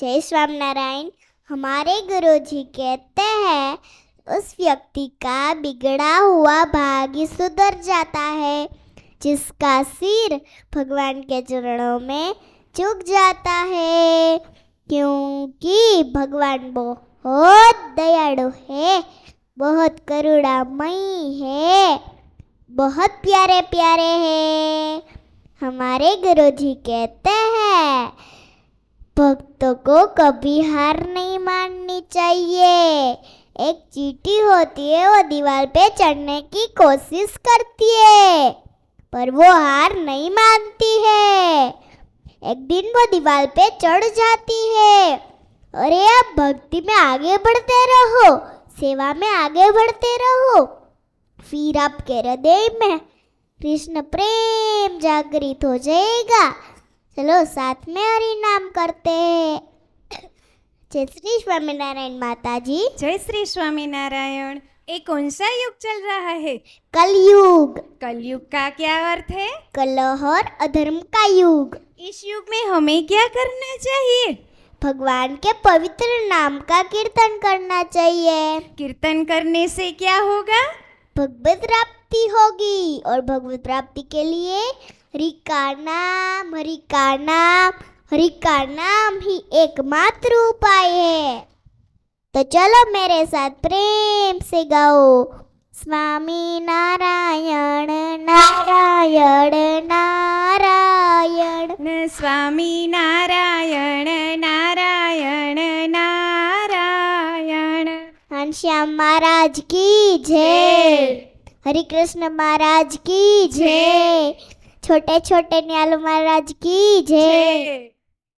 जय स्वामीनारायण। हमारे गुरु जी कहते हैं, उस व्यक्ति का बिगड़ा हुआ भाग्य सुधर जाता है, जिसका सिर भगवान के चरणों में झुक जाता है। क्योंकि भगवान बहुत दयालु है, बहुत करुणामयी है, बहुत प्यारे प्यारे हैं। हमारे गुरु जी कहते हैं भक्तों को कभी हार नहीं माननी चाहिए। एक चीटी होती है, वो दीवार पे चढ़ने की कोशिश करती है, पर वो हार नहीं मानती है। एक दिन वो दीवार पे चढ़ जाती है। अरे आप भक्ति में आगे बढ़ते रहो, सेवा में आगे बढ़ते रहो। फिर आपके हृदय में कृष्ण प्रेम जागृत हो जाएगा चलो साथ में हरि नाम करते हैं। जय श्री स्वामीनारायण माता जी जय श्री स्वामीनारायण। ये कौन सा युग चल रहा है। कलयुग। कलयुग का क्या अर्थ है? कलह और अधर्म का युग। इस युग में हमें क्या करना चाहिए? भगवान के पवित्र नाम का कीर्तन करना चाहिए। कीर्तन करने से क्या होगा? भगवत प्राप्ति होगी। और भगवत प्राप्ति के लिए हरि का नाम, हरि का नाम, हरि का नाम ही एकमात्र उपाय है। तो चलो मेरे साथ प्रेम से गाओ। स्वामी नारायण नारायण नारायण। स्वामी नारायण। घनश्याम महाराज की जय हरि कृष्ण महाराज की जय छोटे छोटे न्यालू महाराज की जय जय